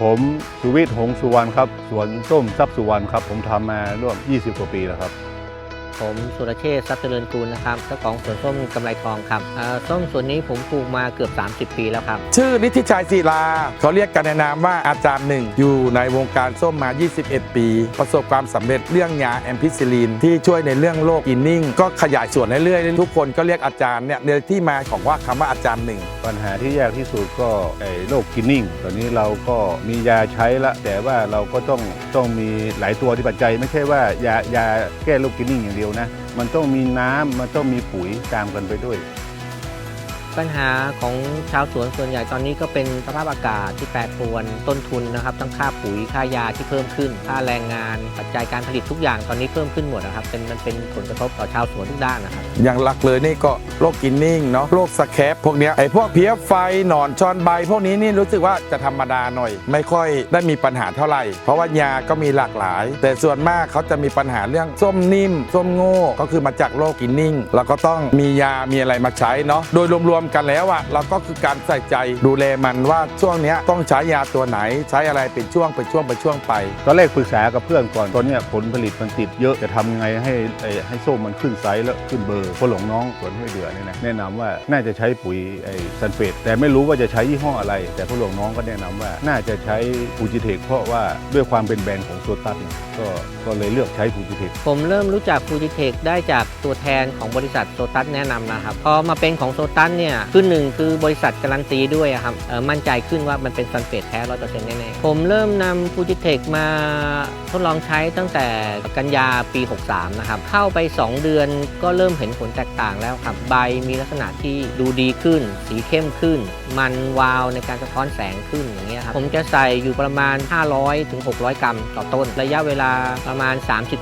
ผมสุวิทย์หงสุวรรณครับ สวนส้มทรัพย์สุวรรณครับ ผมทำมาร่วม 20 กว่าปีแล้วครับ ผมสุรเชษฐ์ทรัพย์เจริญกูลนะครับเจ้าของสวนส้มกำไรทองครับเอ่อส้มสวนนี้ผมปลูกมาเกือบ 30 ปีแล้วครับ ชื่อนิติชัยศิลาเขาเรียกกันในนามว่าอาจารย์หนึ่ง อยู่ในวงการส้มมา 21 ปี ประสบความสำเร็จเรื่องยาแอมพิซิลิน ที่ช่วยในเรื่องโรคอินนิ่ง ก็ขยายส่วนเรื่อยๆทุกคนก็เรียกอาจารย์เนี่ยในที่มาของว่าคำว่าอาจารย์หนึ่งปัญหาที่ยากที่สุดก็ไอ้โรคกินนิ่ง ตอนนี้เราก็มียาใช้ละ แต่ว่าเราก็ต้องต้องมีหลายตัวที่ปัจจัย ไม่ใช่ว่ายายาแก้โรคกินนิ่งอย่างเดียวนะ มันต้องมีน้ำมันต้องมีปุ๋ยตามกันไปด้วย ปัญหาของชาวสวนส่วนใหญ่ตอนนี้ก็เป็นสภาพอากาศที่แปรปรวนต้นทุนนะครับทั้งค่าปุ๋ยค่ายาที่เพิ่มขึ้น ค่าแรงงานปัจจัยการผลิตทุกอย่างตอนนี้เพิ่มขึ้นหมดนะครับเป็นมันเป็นผลกระทบต่อชาวสวนทุกด้านนะครับอย่างหลักเลยนี่ก็โรคกินนิ่งเนาะโรคสแคปพวกเนี้ยไอ้พวกเพี้ยไฟหนอนชอนใบ พวกนี้นี่รู้สึกว่าจะธรรมดาหน่อย ไม่ค่อยได้มีปัญหาเท่าไหร่ เพราะว่ายาก็มีหลากหลาย แต่ส่วนมากเขาจะมีปัญหาเรื่องส้มนิ่มส้มโง่ก็คือมาจากโรคกินนิ่งเราก็ต้องมียามีอะไรมาใช้เนาะโดยรวมกันแล้วอะเราก็คือการใส่ใจดูแลมันว่าช่วงเนี้ยต้องใช้ยาตัวไหน ใช้อะไรเป็นช่วงเป็นช่วงเป็นช่วงไปตอนแรกปรึกษากับเพื่อนก่อนตอนเนี้ยผลผลิตมันติดเยอะจะทำยังไงให้ไอ้ให้ส้มมันขึ้นไซส์แล้วขึ้นเบอร์พอหลงน้องสวนห้วยเดือเนี่ยนะแนะนำว่าน่าจะใช้ปุ๋ยไอ้ซันเฟตแต่ไม่รู้ว่าจะใช้ยี่ห้ออะไร แต่พอหลวงน้องก็แนะนำว่า น่าจะใช้ฟูจิเทคเพราะว่าด้วยความเป็นแบรนด์ของโซตัสเนี่ยก็ก็เลยเลือกใช้ฟูจิเทคผมเริ่มรู้จักฟูจิเทคได้จากตัวแทนของบริษัทโซตัสแนะนำนะครับพอมาเป็นของโซตัสเนี่ยคือหนึ่งคือบริษัทการันตีด้วยครับมั่นใจขึ้นว่ามันเป็นซันเฟตแท้ร้อยเปอร์เซ็นต์แน่ๆ ผมเริ่มนำฟูจิเทคมาทดลองใช้ตั้งแต่กันยาปี 63 นะครับ เข้าไป 2 เดือนก็เริ่มเห็นผลแตกต่างแล้วครับ ใบมีลักษณะที่ดูดีขึ้น สีเข้มขึ้น มันวาวในการสะท้อนแสงขึ้นอย่างเงี้ยครับ ผมจะใส่อยู่ประมาณ 500ถึง600 กรัมต่อต้น ระยะเวลาประมาณ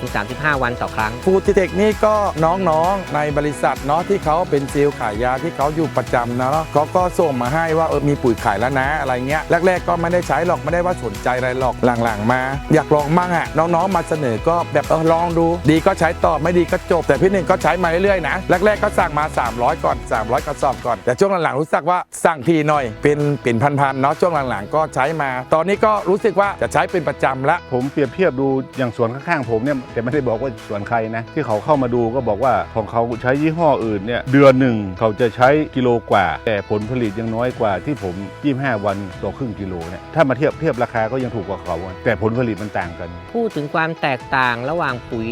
30-35 วันต่อครั้งฟูจิเทคนี่ก็น้องๆในบริษัทเนาะที่เขาเป็นซลล์ขายยาที่เขาอยู่ประจำนะเนาะเขาก็ส่งมาให้ว่าเออมีปุ๋ยขายแล้วนะอะไรเงี้ยแรกๆก็ไม่ได้ใช้หรอกไม่ได้ว่าสนใจอะไรหรอกหลังๆ มา อยากลองมั่งอะน้องๆมาเสนอก็แบบเออลองดู ดีก็ใช้ต่อไม่ดีก็จบ แต่พี่หนึ่งก็ใช้มาเรื่อยๆนะแรกๆก็สั่งมา 300 ก่อน 300กระสอบก่อน แต่ช่วงหลังๆรู้สึกว่าสั่งทีหน่อยเป็นเป็นพันๆเนาะช่วงหลังๆ ก็ใช้มา ตอนนี้ก็รู้สึกว่าจะใช้เป็นประจำละผมเปรียบเทียบดูอย่างสวนข้างๆผมเนี่ยแต่ไม่ได้บอกว่าสวนใครนะที่เขาเข้ามาดูก็บอกว่าของเขาใช้ยี่ห้ออื่นเนี่ยเดือนหนึ่งเขาจะใช้กิโลกว่า แต่ผลผลิตยังน้อยกว่าที่ผม 25 วันต่อครึ่งกิโลเนี่ยถ้ามาเทียบเทียบราคาก็ยังถูกกว่าเขาแต่ผลผลิตมันต่างกัน พูดถึงความแตกต่างระหว่างปุ๋ย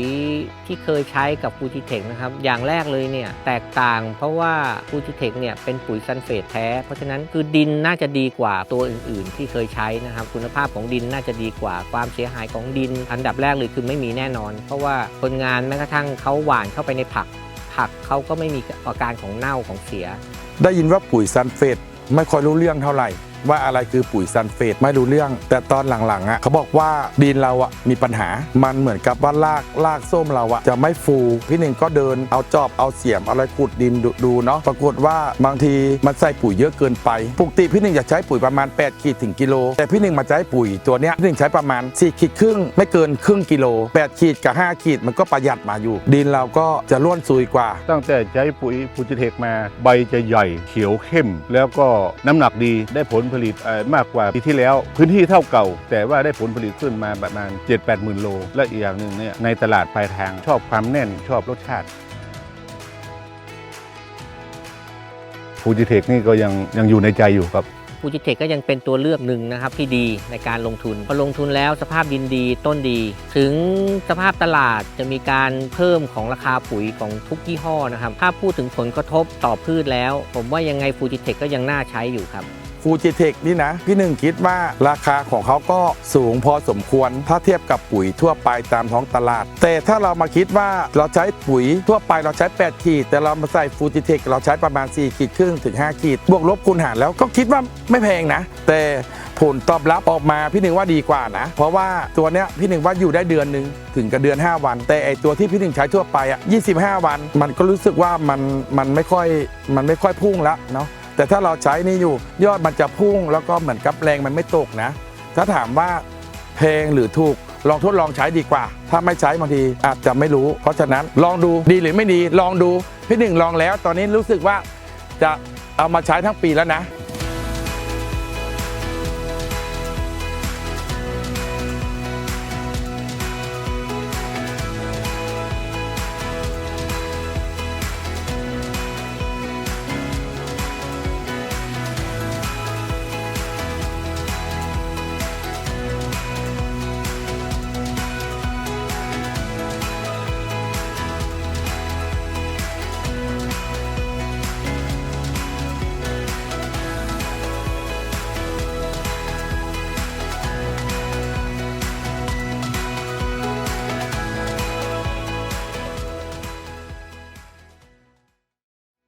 ที่เคยใช้กับฟูจิเทคนะครับอย่างแรกเลยเนี่ยแตกต่างเพราะว่าฟูจิเทคเนี่ยเป็นปุ๋ยซัลเฟตแท้ เพราะฉะนั้นคือดินน่าจะดีกว่าตัวอื่น ๆ ที่เคยใช้นะครับคุณภาพของดินน่าจะดีกว่าความเสียหายของดิน อันดับแรกเลยคือไม่มีแน่นอน เพราะว่าคนงานแม้กระทั่งเขาหว่านเข้าไปในผัก ผักเขาก็ไม่มีอาการของเน่าของเสีย ได้ยินว่าปุ๋ยซันเฟตไม่ค่อยรู้เรื่องเท่าไหร่ ว่าอะไรคือปุ๋ยซันเฟตไม่รู้เรื่อง แต่ตอนหลังๆอะเขาบอกว่าดินเราอะมีปัญหา มันเหมือนกับว่ารากรากส้มเราอะจะไม่ฟู พี่หนึ่งก็เดินเอาจอบเอาเสียมอะไรขุดดินดูดูเนาะปรากฏว่าบางทีมันใส่ปุ๋ยเยอะเกินไปปกติพี่หนึ่งอยากใช้ปุ๋ยประมาณ 8 ขีดถึงกิโล แต่พี่หนึ่งมาใช้ปุ๋ยตัวเนี้ยพี่หนึ่งใช้ประมาณ 4 ขีดครึ่ง ไม่เกินครึ่งกิโล 8 ขีดกับ 5 ขีดมันก็ประหยัดมาอยู่ ดินเราก็จะร่วนซุยกว่า ตั้งแต่ใช้ปุ๋ยฟูจิเทคมาใบจะใหญ่เขียวเข้ม แล้วก็น้ำหนักดีได้ผลผลิตมากกว่าปีที่แล้ว พื้นที่เท่าเก่า แต่ว่าได้ผลผลิตขึ้นมาประมาณ 7-8หมื่นโล และอีกอย่างหนึ่งเนี่ยในตลาดปลายทางชอบความแน่นชอบรสชาติฟูจิเทคนี่ก็ยังยังอยู่ในใจอยู่ครับฟูจิเทคก็ยังเป็นตัวเลือกหนึ่งนะครับที่ดีในการลงทุน พอลงทุนแล้วสภาพดินดีต้นดี ถึงสภาพตลาดจะมีการเพิ่มของราคาปุ๋ยของทุกยี่ห้อนะครับ ถ้าพูดถึงผลกระทบต่อพืชแล้ว ผมว่ายังไงฟูจิเทคก็ยังน่าใช้อยู่ครับ ฟูจิเทคนี่นะ พี่หนึ่งคิดว่าราคาของเขาก็สูงพอสมควร ถ้าเทียบกับปุ๋ยทั่วไปตามท้องตลาด แต่ถ้าเรามาคิดว่าเราใช้ปุ๋ยทั่วไปเราใช้ 8 ขีด แต่เรามาใส่ฟูจิเทคเราใช้ประมาณ 4 ขีดครึ่งถึง 5 ขีด บวกลบคูณหารแล้วก็คิดว่าไม่แพงนะ แต่ผลตอบรับออกมาพี่หนึ่งว่าดีกว่านะ เพราะว่าตัวเนี้ยพี่หนึ่งว่าอยู่ได้เดือนหนึ่งถึงกับเดือน 5 วัน แต่ไอตัวที่พี่หนึ่งใช้ทั่วไปอะ25 วัน มันก็รู้สึกว่ามันมันไม่ค่อยมันไม่ค่อยพุ่งละเนาะ แต่ถ้าเราใช้นี่อยู่ยอดมันจะพุ่งแล้วก็เหมือนกับแรงมันไม่ตกนะ ถ้าถามว่าแพงหรือถูกลองทดลองใช้ดีกว่า ถ้าไม่ใช้บางทีอาจจะไม่รู้ เพราะฉะนั้นลองดูดีหรือไม่ดีลองดูพี่หนึ่งลองแล้ว ตอนนี้รู้สึกว่าจะเอามาใช้ทั้งปีแล้วนะ